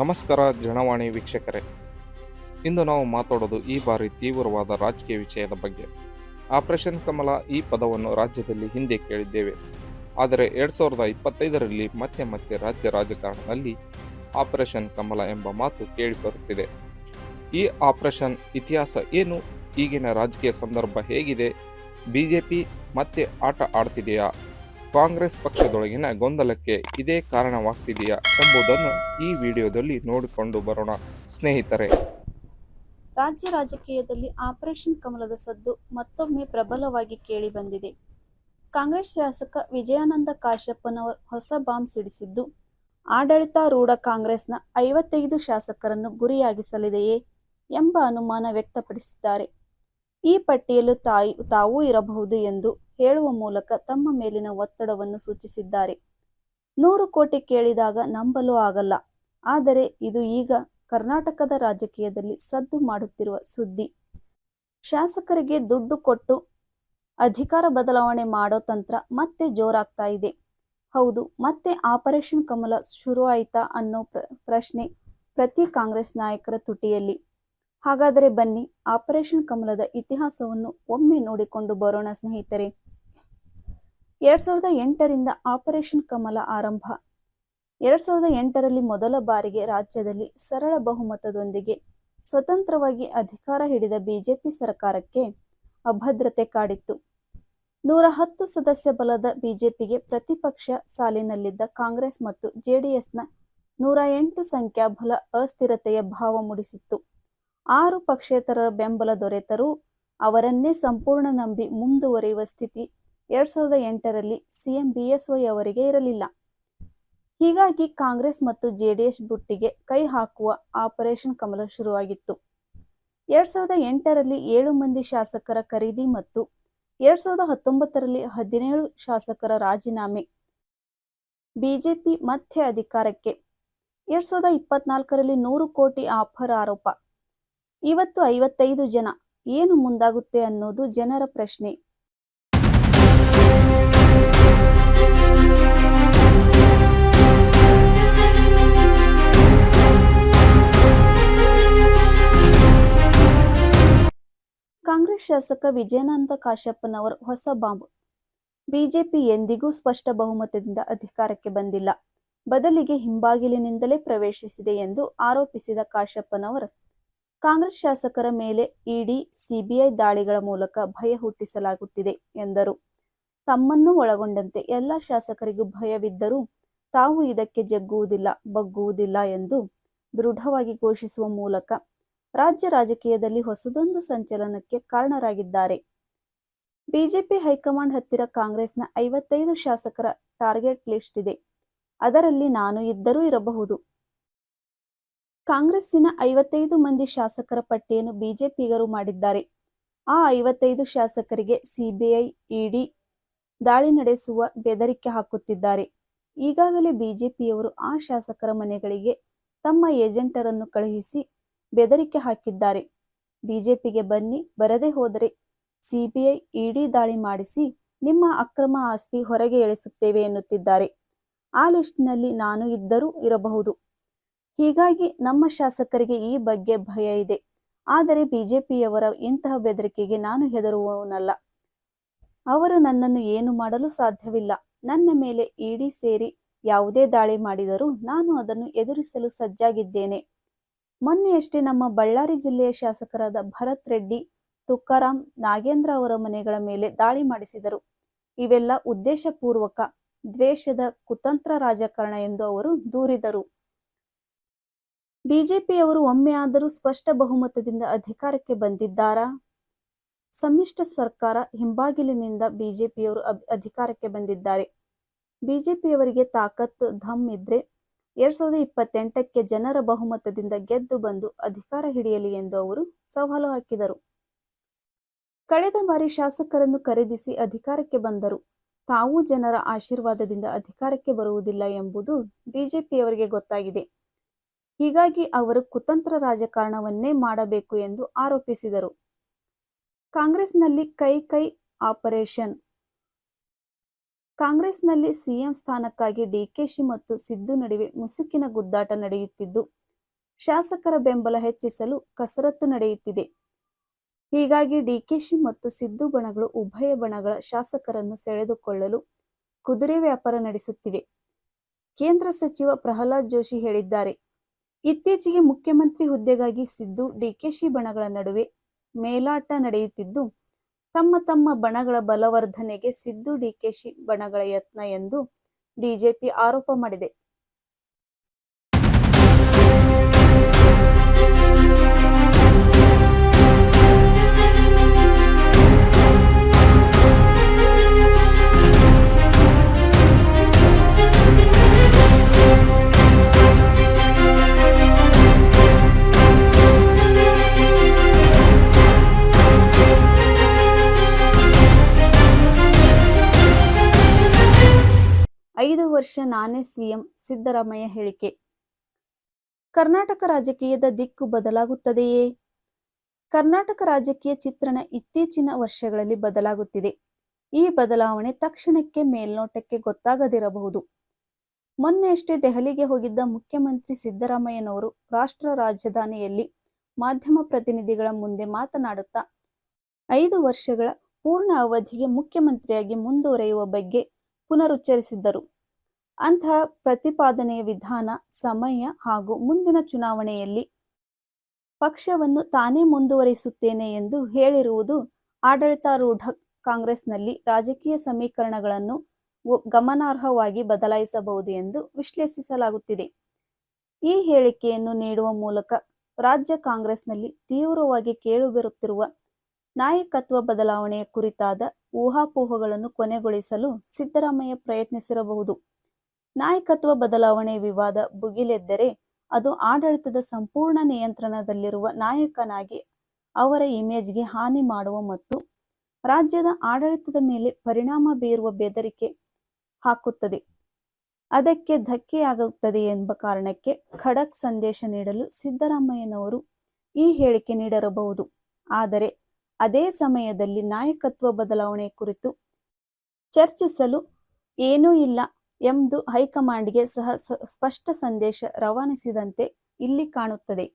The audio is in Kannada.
ನಮಸ್ಕಾರ ಜನವಾಣಿ ವೀಕ್ಷಕರೇ. ಇಂದು ನಾವು ಮಾತಾಡೋದು ಈ ಬಾರಿ ತೀವ್ರವಾದ ರಾಜಕೀಯ ವಿಷಯದ ಬಗ್ಗೆ. ಆಪರೇಷನ್ ಕಮಲ ಈ ಪದವನ್ನು ರಾಜ್ಯದಲ್ಲಿ ಹಿಂದೆ ಕೇಳಿದ್ದೇವೆ. ಆದರೆ ಎರಡು ಸಾವಿರದ ಇಪ್ಪತ್ತೈದರಲ್ಲಿ ಮತ್ತೆ ಮತ್ತೆ ರಾಜ್ಯ ರಾಜಕಾರಣದಲ್ಲಿ ಆಪರೇಷನ್ ಕಮಲ ಎಂಬ ಮಾತು ಕೇಳಿಬರುತ್ತಿದೆ ಈ ಆಪರೇಷನ್ ಇತಿಹಾಸ ಏನು? ಈಗಿನ ರಾಜಕೀಯ ಸಂದರ್ಭ ಹೇಗಿದೆ? ಬಿಜೆಪಿ ಮತ್ತೆ ಆಟ ಆಡ್ತಿದೆಯಾ? ಕಾಂಗ್ರೆಸ್ ಪಕ್ಷದೊಳಗಿನ ಗೊಂದಲಕ್ಕೆ ಇದೇ ಕಾರಣವಾಗ್ತಿದೆಯಾ ಎಂಬುದನ್ನು ಈ ವಿಡಿಯೋದಲ್ಲಿ ನೋಡಿಕೊಂಡು ಬರೋಣ. ಸ್ನೇಹಿತರೆ. ರಾಜ್ಯ ರಾಜಕೀಯದಲ್ಲಿ ಆಪರೇಷನ್ ಕಮಲದ ಸದ್ದು ಮತ್ತೊಮ್ಮೆ ಪ್ರಬಲವಾಗಿ ಕೇಳಿ ಬಂದಿದೆ. ಕಾಂಗ್ರೆಸ್ ಶಾಸಕ ವಿಜಯಾನಂದ ಕಾಶ್ಯಪ್ಪನವರ್ ಹೊಸ ಬಾಂಬ್ ಸಿಡಿಸಿದ್ದು, ಆಡಳಿತಾರೂಢ ಕಾಂಗ್ರೆಸ್ನ ಐವತ್ತೈದು ಶಾಸಕರನ್ನು ಗುರಿಯಾಗಿಸಲಿದೆಯೇ ಎಂಬ ಅನುಮಾನ ವ್ಯಕ್ತಪಡಿಸಿದ್ದಾರೆ. ಈ ಪಟ್ಟಿಯಲ್ಲೂ ತಾಯಿ ತಾವೂ ಇರಬಹುದು ಎಂದು ಹೇಳುವ ಮೂಲಕ ತಮ್ಮ ಮೇಲಿನ ಒತ್ತಡವನ್ನು ಸೂಚಿಸಿದ್ದಾರೆ. ನೂರು ಕೋಟಿ ಕೇಳಿದಾಗ ನಂಬಲು ಆಗಲ್ಲ. ಆದರೆ ಇದು ಈಗ ಕರ್ನಾಟಕದ ರಾಜಕೀಯದಲ್ಲಿ ಸದ್ದು ಮಾಡುತ್ತಿರುವ ಸುದ್ದಿ. ಶಾಸಕರಿಗೆ ದುಡ್ಡು ಕೊಟ್ಟು ಅಧಿಕಾರ ಬದಲಾವಣೆ ಮಾಡೋ ತಂತ್ರ ಮತ್ತೆ ಜೋರಾಗ್ತಾ ಇದೆ. ಹೌದು, ಮತ್ತೆ ಆಪರೇಷನ್ ಕಮಲ ಶುರು ಆಯ್ತಾ ಅನ್ನೋ ಪ್ರ- ಪ್ರಶ್ನೆ ಪ್ರತಿ ಕಾಂಗ್ರೆಸ್ ನಾಯಕರ ತುಟಿಯಲ್ಲಿ. ಹಾಗಾದರೆ ಬನ್ನಿ, ಆಪರೇಷನ್ ಕಮಲದ ಇತಿಹಾಸವನ್ನು ಒಮ್ಮೆ ನೋಡಿಕೊಂಡು ಬರೋಣ ಸ್ನೇಹಿತರೆ. ಎರಡ್ ಸಾವಿರದ ಎಂಟರಿಂದ ಆಪರೇಷನ್ ಕಮಲ ಆರಂಭ. ಎರಡ್ ಸಾವಿರದ ಎಂಟರಲ್ಲಿ ಮೊದಲ ಬಾರಿಗೆ ರಾಜ್ಯದಲ್ಲಿ ಸರಳ ಬಹುಮತದೊಂದಿಗೆ ಸ್ವತಂತ್ರವಾಗಿ ಅಧಿಕಾರ ಹಿಡಿದ ಬಿಜೆಪಿ ಸರ್ಕಾರಕ್ಕೆ ಅಭದ್ರತೆ ಕಾಡಿತ್ತು. ನೂರ ಹತ್ತು ಸದಸ್ಯ ಬಲದ ಬಿಜೆಪಿಗೆ ಪ್ರತಿಪಕ್ಷ ಸಾಲಿನಲ್ಲಿದ್ದ ಕಾಂಗ್ರೆಸ್ ಮತ್ತು ಜೆಡಿಎಸ್ನ ನೂರ ಎಂಟು ಸಂಖ್ಯಾಬಲ ಅಸ್ಥಿರತೆಯ ಭಾವ ಮೂಡಿಸಿತ್ತು. ಆರು ಪಕ್ಷೇತರರ ಬೆಂಬಲ ದೊರೆತರೂ ಅವರನ್ನೇ ಸಂಪೂರ್ಣ ನಂಬಿ ಮುಂದುವರಿಯುವ ಸ್ಥಿತಿ ಎರಡ್ ಸಾವಿರದ ಎಂಟರಲ್ಲಿ ಸಿಎಂ ಬಿಎಸ್ವೈ ಅವರಿಗೆ ಇರಲಿಲ್ಲ. ಹೀಗಾಗಿ ಕಾಂಗ್ರೆಸ್ ಮತ್ತು ಜೆಡಿಎಸ್ ಬುಟ್ಟಿಗೆ ಕೈ ಹಾಕುವ ಆಪರೇಷನ್ ಕಮಲ ಶುರುವಾಗಿತ್ತು. ಎರಡ್ ಸಾವಿರದ ಎಂಟರಲ್ಲಿ ಏಳು ಮಂದಿ ಶಾಸಕರ ಖರೀದಿ ಮತ್ತು ಎರಡ್ ಸಾವಿರದ ಹತ್ತೊಂಬತ್ತರಲ್ಲಿ ಹದಿನೇಳು ಶಾಸಕರ ರಾಜೀನಾಮೆ. ಬಿಜೆಪಿ ಮತ್ತೆ ಅಧಿಕಾರಕ್ಕೆ. ಎರಡ್ ಸಾವಿರದ ಇಪ್ಪತ್ನಾಲ್ಕರಲ್ಲಿ ನೂರು ಕೋಟಿ ಆಫರ್ ಆರೋಪ. ಇವತ್ತು ಐವತ್ತೈದು ಜನ. ಏನು ಮುಂದಾಗುತ್ತೆ ಅನ್ನೋದು ಜನರ ಪ್ರಶ್ನೆ. ಕಾಂಗ್ರೆಸ್ ಶಾಸಕ ವಿಜಯನಂದ ಕಾಶ್ಯಪ್ಪನವರ ಹೊಸ ಬಾಂಬ್. ಬಿಜೆಪಿ ಎಂದಿಗೂ ಸ್ಪಷ್ಟ ಬಹುಮತದಿಂದ ಅಧಿಕಾರಕ್ಕೆ ಬಂದಿಲ್ಲ. ಬದಲಿಗೆ ಹಿಂಬಾಗಿಲಿನಿಂದಲೇ ಪ್ರವೇಶಿಸಿದೆ ಎಂದು ಆರೋಪಿಸಿದ ಕಾಶ್ಯಪ್ಪನವರ್ ಕಾಂಗ್ರೆಸ್ ಶಾಸಕರ ಮೇಲೆ ಇಡಿ, ಸಿಬಿಐ ದಾಳಿಗಳ ಮೂಲಕ ಭಯ ಹುಟ್ಟಿಸಲಾಗುತ್ತಿದೆ ಎಂದರು. ತಮ್ಮನ್ನೂ ಒಳಗೊಂಡಂತೆ ಎಲ್ಲ ಶಾಸಕರಿಗೂ ಭಯವಿದ್ದರೂ ತಾವು ಇದಕ್ಕೆ ಜಗ್ಗುವುದಿಲ್ಲ, ಬಗ್ಗುವುದಿಲ್ಲ ಎಂದು ದೃಢವಾಗಿ ಘೋಷಿಸುವ ಮೂಲಕ ರಾಜ್ಯ ರಾಜಕೀಯದಲ್ಲಿ ಹೊಸದೊಂದು ಸಂಚಲನಕ್ಕೆ ಕಾರಣರಾಗಿದ್ದಾರೆ. ಬಿಜೆಪಿ ಹೈಕಮಾಂಡ್ ಹತ್ತಿರ ಕಾಂಗ್ರೆಸ್ನ ಐವತ್ತೈದು ಶಾಸಕರ ಟಾರ್ಗೆಟ್ ಲಿಸ್ಟ್ ಇದೆ. ಅದರಲ್ಲಿ ನಾನು ಇದ್ದರೂ ಇರಬಹುದು. ಕಾಂಗ್ರೆಸ್ಸಿನ ಐವತ್ತೈದು ಮಂದಿ ಶಾಸಕರ ಪಟ್ಟಿಯನ್ನು ಬಿಜೆಪಿಗರು ಮಾಡಿದ್ದಾರೆ. ಆ ಐವತ್ತೈದು ಶಾಸಕರಿಗೆ ಸಿಬಿಐ, ಇಡಿ ದಾಳಿ ನಡೆಸುವ ಬೆದರಿಕೆ ಹಾಕುತ್ತಿದ್ದಾರೆ. ಈಗಾಗಲೇ ಬಿಜೆಪಿಯವರು ಆ ಶಾಸಕರ ಮನೆಗಳಿಗೆ ತಮ್ಮ ಏಜೆಂಟರನ್ನು ಕಳುಹಿಸಿ ಬೆದರಿಕೆ ಹಾಕಿದ್ದಾರೆ. ಬಿಜೆಪಿಗೆ ಬನ್ನಿ, ಬರದೇ ಹೋದರೆ ಸಿಬಿಐ ಇಡಿ ದಾಳಿ ಮಾಡಿಸಿ ನಿಮ್ಮ ಅಕ್ರಮ ಆಸ್ತಿ ಹೊರಗೆ ಎಳೆಸುತ್ತೇವೆ ಎನ್ನುತ್ತಿದ್ದಾರೆ. ಆ ಲಿಸ್ಟ್ನಲ್ಲಿ ನಾನು ಇದ್ದರೂ ಇರಬಹುದು. ಹೀಗಾಗಿ ನಮ್ಮ ಶಾಸಕರಿಗೆ ಈ ಬಗ್ಗೆ ಭಯ ಇದೆ. ಆದರೆ ಬಿಜೆಪಿಯವರ ಇಂತಹ ಬೆದರಿಕೆಗೆ ನಾನು ಹೆದರುವವನಲ್ಲ. ಅವರು ನನ್ನನ್ನು ಏನು ಮಾಡಲು ಸಾಧ್ಯವಿಲ್ಲ. ನನ್ನ ಮೇಲೆ ಇಡಿ ಸೇರಿ ಯಾವುದೇ ದಾಳಿ ಮಾಡಿದರೂ ನಾನು ಅದನ್ನು ಎದುರಿಸಲು ಸಜ್ಜಾಗಿದ್ದೇನೆ. ಮೊನ್ನೆಯಷ್ಟೇ ನಮ್ಮ ಬಳ್ಳಾರಿ ಜಿಲ್ಲೆಯ ಶಾಸಕರಾದ ಭರತ್ ರೆಡ್ಡಿ, ತುಕಾರಾಂ ನಾಗೇಂದ್ರ ಅವರ ಮನೆಗಳ ಮೇಲೆ ದಾಳಿ ಮಾಡಿಸಿದರು. ಇವೆಲ್ಲ ಉದ್ದೇಶಪೂರ್ವಕ, ದ್ವೇಷದ ಕುತಂತ್ರ ರಾಜಕಾರಣ ಎಂದು ಅವರು ದೂರಿದರು. ಬಿಜೆಪಿಯವರು ಒಮ್ಮೆಯಾದರೂ ಸ್ಪಷ್ಟ ಬಹುಮತದಿಂದ ಅಧಿಕಾರಕ್ಕೆ ಬಂದಿದ್ದಾರಾ? ಸಮ್ಮಿಶ್ರ ಸರ್ಕಾರ ಹಿಂಬಾಗಿಲಿನಿಂದ ಬಿಜೆಪಿಯವರು ಅಧಿಕಾರಕ್ಕೆ ಬಂದಿದ್ದಾರೆ. ಬಿಜೆಪಿಯವರಿಗೆ ತಾಕತ್ತು ಧಮ್ ಇದ್ರೆ ಎರಡ್ ಸಾವಿರದ ಇಪ್ಪತ್ತೆಂಟಕ್ಕೆ ಜನರ ಬಹುಮತದಿಂದ ಗೆದ್ದು ಬಂದು ಅಧಿಕಾರ ಹಿಡಿಯಲಿ ಎಂದು ಅವರು ಸವಾಲು ಹಾಕಿದರು. ಕಳೆದ ಬಾರಿ ಶಾಸಕರನ್ನು ಖರೀದಿಸಿ ಅಧಿಕಾರಕ್ಕೆ ಬಂದರು. ತಾವು ಜನರ ಆಶೀರ್ವಾದದಿಂದ ಅಧಿಕಾರಕ್ಕೆ ಬರುವುದಿಲ್ಲ ಎಂಬುದು ಬಿಜೆಪಿಯವರಿಗೆ ಗೊತ್ತಾಗಿದೆ. ಹೀಗಾಗಿ ಅವರು ಕುತಂತ್ರ ರಾಜಕಾರಣವನ್ನೇ ಮಾಡಬೇಕು ಎಂದು ಆರೋಪಿಸಿದರು. ಕಾಂಗ್ರೆಸ್ನಲ್ಲಿ ಕೈ ಕೈ ಆಪರೇಷನ್. ಕಾಂಗ್ರೆಸ್ನಲ್ಲಿ ಸಿಎಂ ಸ್ಥಾನಕ್ಕಾಗಿ ಡಿಕೆಶಿ ಮತ್ತು ಸಿದ್ದು ನಡುವೆ ಮುಸುಕಿನ ಗುದ್ದಾಟ ನಡೆಯುತ್ತಿದ್ದು, ಶಾಸಕರ ಬೆಂಬಲ ಹೆಚ್ಚಿಸಲು ಕಸರತ್ತು ನಡೆಯುತ್ತಿದೆ. ಹೀಗಾಗಿ ಡಿಕೆಶಿ ಮತ್ತು ಸಿದ್ದು ಬಣಗಳು ಉಭಯ ಬಣಗಳ ಶಾಸಕರನ್ನು ಸೆಳೆದುಕೊಳ್ಳಲು ಕುದುರೆ ವ್ಯಾಪಾರ ನಡೆಸುತ್ತಿವೆ. ಕೇಂದ್ರ ಸಚಿವ ಪ್ರಹ್ಲಾದ್ ಜೋಶಿ ಹೇಳಿದ್ದಾರೆ. ಇತ್ತೀಚೆಗೆ ಮುಖ್ಯಮಂತ್ರಿ ಹುದ್ದೆಗಾಗಿ ಸಿದ್ದು ಡಿಕೆಶಿ ಬಣಗಳ ನಡುವೆ ಮೇಲಾಟ ನಡೆಯುತ್ತಿದ್ದು ತಮ್ಮ ತಮ್ಮ ಬಣಗಳ ಬಲವರ್ಧನೆಗೆ ಸಿದ್ದು ಡಿಕೆಶಿ ಬಣಗಳ ಯತ್ನ ಎಂದು ಬಿಜೆಪಿ ಆರೋಪ ಮಾಡಿದೆ. ಐದು ವರ್ಷ ನಾನೇ ಸಿಎಂ ಸಿದ್ದರಾಮಯ್ಯ ಹೇಳಿಕೆ. ಕರ್ನಾಟಕ ರಾಜಕೀಯದ ದಿಕ್ಕು ಬದಲಾಗುತ್ತದೆಯೇ? ಕರ್ನಾಟಕ ರಾಜಕೀಯ ಚಿತ್ರಣ ಇತ್ತೀಚಿನ ವರ್ಷಗಳಲ್ಲಿ ಬದಲಾಗುತ್ತಿದೆ. ಈ ಬದಲಾವಣೆ ತಕ್ಷಣಕ್ಕೆ ಮೇಲ್ನೋಟಕ್ಕೆ ಗೊತ್ತಾಗದಿರಬಹುದು. ಮೊನ್ನೆಯಷ್ಟೇ ದೆಹಲಿಗೆ ಹೋಗಿದ್ದ ಮುಖ್ಯಮಂತ್ರಿ ಸಿದ್ದರಾಮಯ್ಯನವರು ರಾಷ್ಟ್ರ ರಾಜಧಾನಿಯಲ್ಲಿ ಮಾಧ್ಯಮ ಪ್ರತಿನಿಧಿಗಳ ಮುಂದೆ ಮಾತನಾಡುತ್ತಾ, ಐದು ವರ್ಷಗಳ ಪೂರ್ಣ ಅವಧಿಗೆ ಮುಖ್ಯಮಂತ್ರಿಯಾಗಿ ಮುಂದುವರೆಯುವ ಬಗ್ಗೆ ಪುನರುಚ್ಚರಿಸಿದ್ದರು. ಅಂತಹ ಪ್ರತಿಪಾದನೆಯ ವಿಧಾನ, ಸಮಯ ಹಾಗೂ ಮುಂದಿನ ಚುನಾವಣೆಯಲ್ಲಿ ಪಕ್ಷವನ್ನು ತಾನೇ ಮುಂದುವರಿಸುತ್ತೇನೆ ಎಂದು ಹೇಳಿರುವುದು ಆಡಳಿತಾರೂಢ ಕಾಂಗ್ರೆಸ್ನಲ್ಲಿ ರಾಜಕೀಯ ಸಮೀಕರಣಗಳನ್ನು ಗಮನಾರ್ಹವಾಗಿ ಬದಲಾಯಿಸಬಹುದು ಎಂದು ವಿಶ್ಲೇಷಿಸಲಾಗುತ್ತಿದೆ. ಈ ಹೇಳಿಕೆಯನ್ನು ನೀಡುವ ಮೂಲಕ ರಾಜ್ಯ ಕಾಂಗ್ರೆಸ್ನಲ್ಲಿ ತೀವ್ರವಾಗಿ ಕೇಳುಬರುತ್ತಿರುವ ನಾಯಕತ್ವ ಬದಲಾವಣೆಯ ಕುರಿತಾದ ಊಹಾಪೋಹಗಳನ್ನು ಕೊನೆಗೊಳಿಸಲು ಸಿದ್ದರಾಮಯ್ಯ ಪ್ರಯತ್ನಿಸಿರಬಹುದು. ನಾಯಕತ್ವ ಬದಲಾವಣೆ ವಿವಾದ ಭುಗಿಲೆದ್ದರೆ ಅದು ಆಡಳಿತದ ಸಂಪೂರ್ಣ ನಿಯಂತ್ರಣದಲ್ಲಿರುವ ನಾಯಕನಾಗಿ ಅವರ ಇಮೇಜ್ಗೆ ಹಾನಿ ಮಾಡುವ ಮತ್ತು ರಾಜ್ಯದ ಆಡಳಿತದ ಮೇಲೆ ಪರಿಣಾಮ ಬೀರುವ ಬೆದರಿಕೆ ಹಾಕುತ್ತದೆ. ಅದಕ್ಕೆ ಧಕ್ಕೆಯಾಗುತ್ತದೆ ಎಂಬ ಕಾರಣಕ್ಕೆ ಖಡಕ್ ಸಂದೇಶ ನೀಡಲು ಸಿದ್ದರಾಮಯ್ಯನವರು ಈ ಹೇಳಿಕೆ ನೀಡಿರಬಹುದು. ಆದರೆ ಅದೇ ಸಮಯದಲ್ಲಿ ನಾಯಕತ್ವ ಬದಲಾವಣೆ ಕುರಿತು ಚರ್ಚಿಸಲು ಏನೂ ಇಲ್ಲ ಎಂದು ಹೈಕಮಾಂಡ್ಗೆ ಸಹ ಸ್ಪಷ್ಟ ಸಂದೇಶ ರವಾನಿಸಿದಂತೆ ಇಲ್ಲಿ ಕಾಣುತ್ತದೆ.